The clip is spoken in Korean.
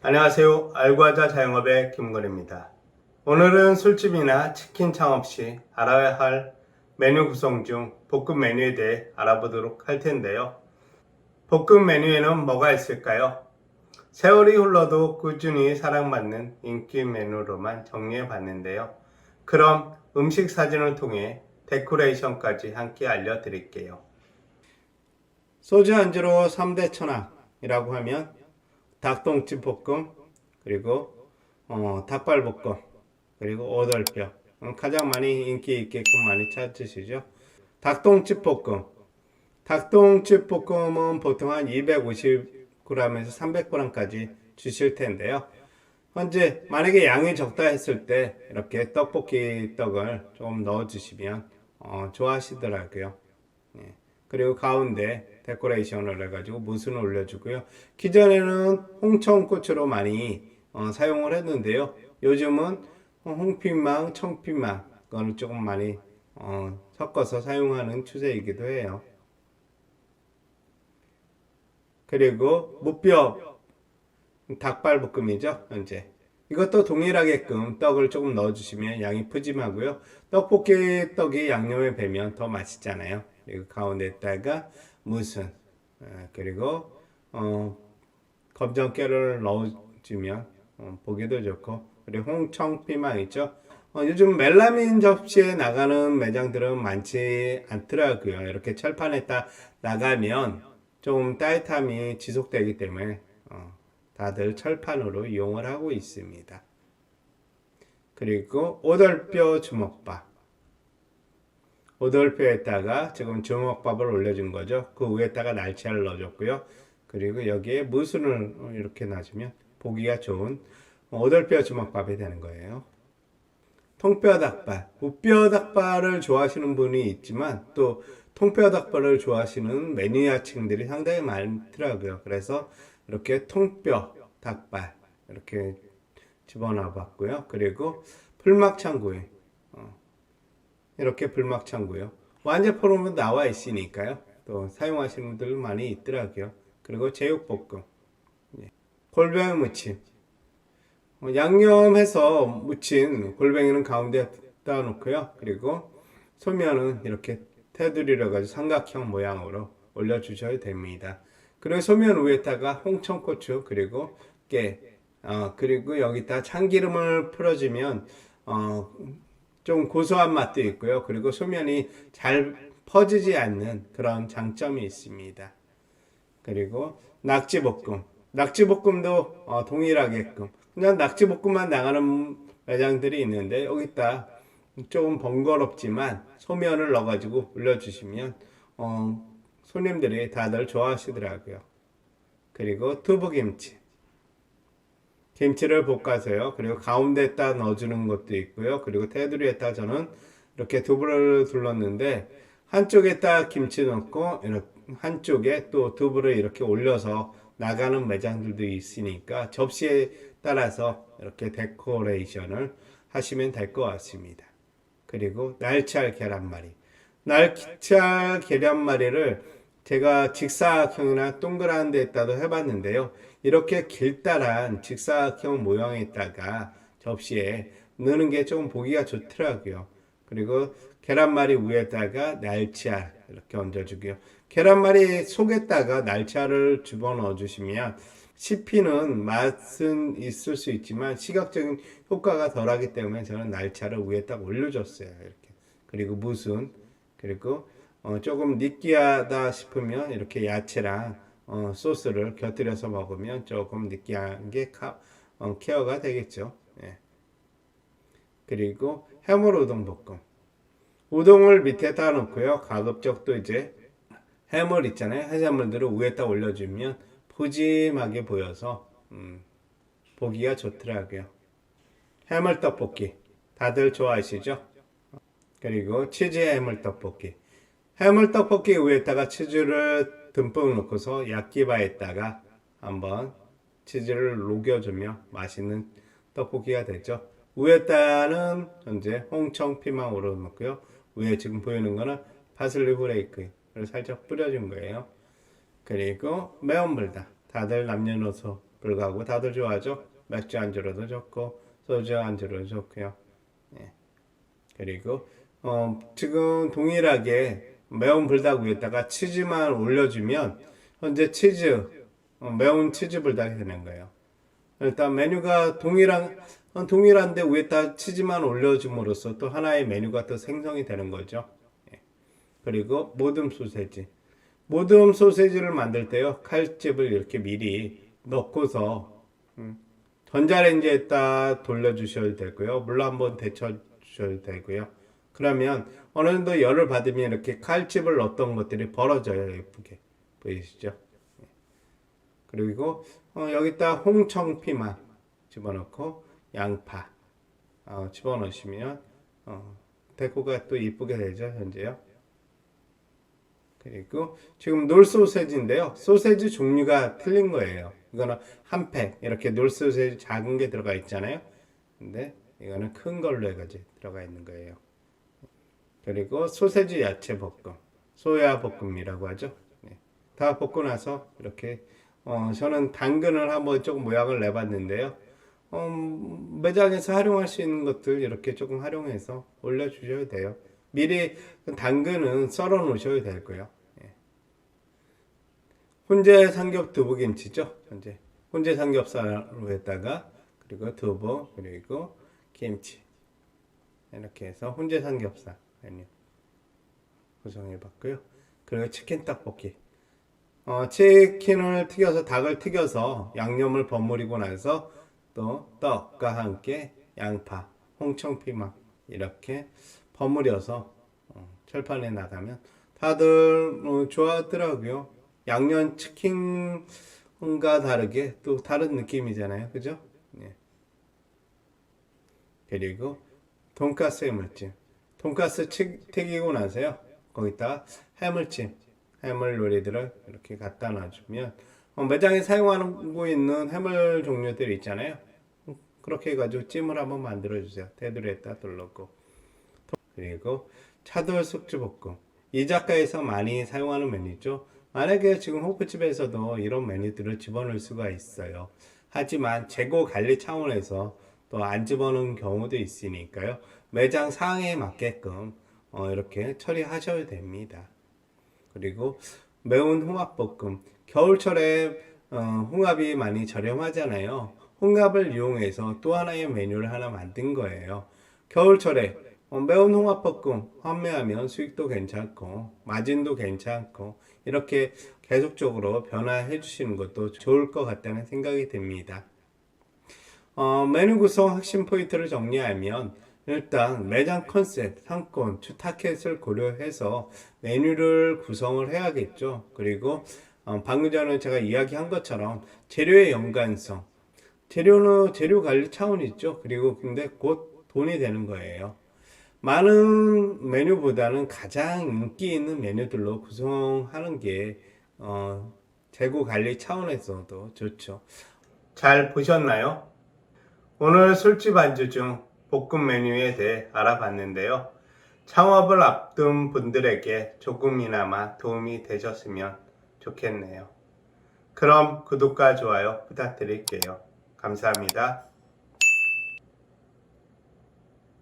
안녕하세요. 알과자 자영업의 김건입니다. 오늘은 술집이나 치킨 창업 시 알아야 할 메뉴 구성 중 볶음 메뉴에 대해 알아보도록 할 텐데요. 볶음 메뉴에는 뭐가 있을까요? 세월이 흘러도 꾸준히 사랑받는 인기 메뉴로만 정리해 봤는데요. 그럼 음식 사진을 통해 데코레이션까지 함께 알려드릴게요. 소주 안주로 3대 천왕이라고 하면 닭똥집 볶음 그리고 어, 닭발 볶음 그리고 오돌뼈 음, 가장 많이 인기 있게끔 많이 찾으시죠. 닭똥집 볶음 닭똥집 볶음은 보통 한 250g에서 300g까지 주실 텐데요. 현재 만약에 양이 적다 했을 때 이렇게 떡볶이 떡을 좀 넣어 주시면 어, 좋아하시더라고요. 예. 그리고 가운데 데코레이션을 해가지고 무순을 올려주고요. 기존에는 홍청고추로 많이 어, 사용을 했는데요. 요즘은 홍피망, 청피망 그거는 조금 많이 어, 섞어서 사용하는 추세이기도 해요. 그리고 무뼈 닭발 볶음이죠 현재 이것도 동일하게끔 떡을 조금 넣어주시면 양이 푸짐하고요 떡볶이 떡이 양념에 배면 더 맛있잖아요 그리고 가운데다가 무슨 어, 그리고 어, 검정깨를 넣어주면 어, 보기도 좋고 그리고 홍청피망 있죠 어, 요즘 멜라민 접시에 나가는 매장들은 많지 않더라고요 이렇게 철판에 딱 나가면 좀 따뜻함이 지속되기 때문에 어, 다들 철판으로 이용을 하고 있습니다. 그리고 오돌뼈 주먹밥. 오돌뼈에다가 지금 주먹밥을 올려준 거죠. 그 위에다가 날치알을 넣어줬고요. 그리고 여기에 무순을 이렇게 놔주면 보기가 좋은 오돌뼈 주먹밥이 되는 거예요. 통뼈 닭발, 우뼈 닭발을 좋아하시는 분이 있지만 또 통뼈 닭발을 좋아하시는 매니아층들이 상당히 많더라고요. 그래서 이렇게 통뼈 닭발 이렇게 집어넣어 봤고요. 그리고 불막창구이 어, 이렇게 불막창구요. 완제품으로 나와 있으니까요. 또 사용하시는 분들 많이 있더라고요. 그리고 제육볶음, 예. 골뱅이 무침, 어, 양념해서 무친 골뱅이는 가운데 따 놓고요. 그리고 소면은 이렇게 테두리를 가지고 삼각형 모양으로 올려주셔야 됩니다. 그리고 소면 위에다가 홍청고추 그리고 깨 어, 그리고 여기다 참기름을 풀어주면 어, 좀 고소한 맛도 있고요. 그리고 소면이 잘 퍼지지 않는 그런 장점이 있습니다. 그리고 낙지볶음 낙지볶음도 어, 동일하게끔 그냥 낙지볶음만 나가는 매장들이 있는데 여기다 조금 번거롭지만 소면을 넣어가지고 올려주시면 어, 손님들이 다들 좋아하시더라고요. 그리고 두부김치. 김치를 볶아서요. 그리고 가운데에다 넣어주는 것도 있고요. 그리고 테두리에다 저는 이렇게 두부를 둘렀는데 한쪽에다 김치 넣고 한쪽에 또 두부를 이렇게 올려서 나가는 매장들도 있으니까 접시에 따라서 이렇게 데코레이션을 하시면 될 것 같습니다. 그리고 날치알 계란말이. 날치알 계란말이를 제가 직사각형이나 동그란 데에다도 해봤는데요. 이렇게 길다란 직사각형 모양에다가 접시에 넣는 게 좀 보기가 좋더라고요. 그리고 계란말이 위에다가 날치알 이렇게 얹어주고요. 계란말이 속에다가 날치알을 집어넣어 주시면 씹히는 맛은 있을 수 있지만 시각적인 효과가 덜하기 때문에 저는 날치알을 위에 딱 올려줬어요. 이렇게 그리고 무슨 그리고 어, 조금 느끼하다 싶으면 이렇게 야채랑 어, 소스를 곁들여서 먹으면 조금 느끼한 게 카, 어, 케어가 되겠죠. 예. 그리고 해물 우동 볶음. 우동을 밑에다 놓고요. 가급적 도 이제 해물 있잖아요. 해산물들을 위에다 올려주면 푸짐하게 보여서 음, 보기가 좋더라고요. 해물 떡볶이 다들 좋아하시죠? 그리고 치즈 해물 떡볶이. 해물 떡볶이 위에다가 치즈를 듬뿍 넣고서 야끼바에다가 한번 치즈를 녹여주면 맛있는 떡볶이가 되죠. 위에다는 현재 홍청 피망으로 넣고요. 위에 지금 보이는 거는 파슬리 브레이크를 살짝 뿌려준 거예요. 그리고 매운 불닭. 다들 남녀노소 불구하고 다들 좋아하죠. 맥주 안주로도 좋고 소주 안주로도 좋고요. 예. 그리고 어, 지금 동일하게 매운 불닭 위에다가 치즈만 올려주면 현재 치즈 어, 매운 치즈 불닭이 되는 거예요. 일단 메뉴가 동일한 어, 동일한데 위에다 치즈만 올려줌으로써 또 하나의 메뉴가 또 생성이 되는 거죠. 예. 그리고 모듬 소세지. 모듬 소세지를 만들 때요 칼집을 이렇게 미리 넣고서 음, 전자레인지에다 돌려주셔도 되고요 물로 한번 데쳐 주셔도 되고요 그러면 어느 정도 열을 받으면 이렇게 칼집을 넣었던 것들이 벌어져요 예쁘게 보이시죠 예. 그리고 어, 여기다 홍청피만 집어넣고 양파 어, 집어넣으시면 어, 데코가 또 이쁘게 되죠 현재요 그리고 지금 놀 소세지인데요. 소세지 종류가 틀린 거예요. 이거는 한 팩 이렇게 놀 소세지 작은 게 들어가 있잖아요. 근데 이거는 큰 걸로 해가지고 들어가 있는 거예요. 그리고 소세지 야채 볶음, 소야 볶음이라고 하죠. 네. 다 볶고 나서 이렇게 어, 저는 당근을 한번 조금 모양을 내봤는데요. 어, 매장에서 활용할 수 있는 것들 이렇게 조금 활용해서 올려주셔도 돼요. 미리 당근은 썰어 놓으셔도 되고요. 예. 훈제 삼겹 두부김치죠. 현재 훈제 삼겹살로 했다가 그리고 두부 그리고 김치 이렇게 해서 훈제 삼겹살 메뉴 구성해봤고요. 그리고 치킨 떡볶이. 어, 치킨을 튀겨서 닭을 튀겨서 양념을 버무리고 나서 또 떡과 함께 양파, 홍청피망 이렇게 버무려서 어, 철판에 나가면 다들 어, 좋아하더라고요. 양념 치킨과 다르게 또 다른 느낌이잖아요. 그죠? 예. 그리고 돈가스 해물찜. 돈가스 치- 튀기고 나서요. 거기다 해물찜, 해물 요리들을 이렇게 갖다 놔주면 어, 매장에 사용하고 있는 해물 종류들 있잖아요. 음, 그렇게 해가지고 찜을 한번 만들어 주세요. 테두리에다 둘러고. 그리고 차돌 숙주볶음. 이 작가에서 많이 사용하는 메뉴죠. 만약에 지금 호프집에서도 이런 메뉴들을 집어넣을 수가 있어요. 하지만 재고 관리 차원에서 또 안 집어넣은 경우도 있으니까요. 매장 상황에 맞게끔 어, 이렇게 처리하셔도 됩니다. 그리고 매운 홍합볶음. 겨울철에 어, 홍합이 많이 저렴하잖아요. 홍합을 이용해서 또 하나의 메뉴를 하나 만든 거예요. 겨울철에 어, 매운 홍합볶음 판매하면 수익도 괜찮고 마진도 괜찮고 이렇게 계속적으로 변화해 주시는 것도 좋을 것 같다는 생각이 듭니다. 어, 메뉴 구성 핵심 포인트를 정리하면 일단 매장 컨셉, 상권, 주 타켓을 고려해서 메뉴를 구성을 해야겠죠. 그리고 어, 방금 전에 제가 이야기한 것처럼 재료의 연관성, 재료는 재료 관리 차원이죠. 그리고 근데 곧 돈이 되는 거예요. 많은 메뉴보다는 가장 인기 있는 메뉴들로 구성하는 게 어, 재고 관리 차원에서도 좋죠. 잘 보셨나요? 오늘 술집 안주 중 볶음 메뉴에 대해 알아봤는데요. 창업을 앞둔 분들에게 조금이나마 도움이 되셨으면 좋겠네요. 그럼 구독과 좋아요 부탁드릴게요. 감사합니다.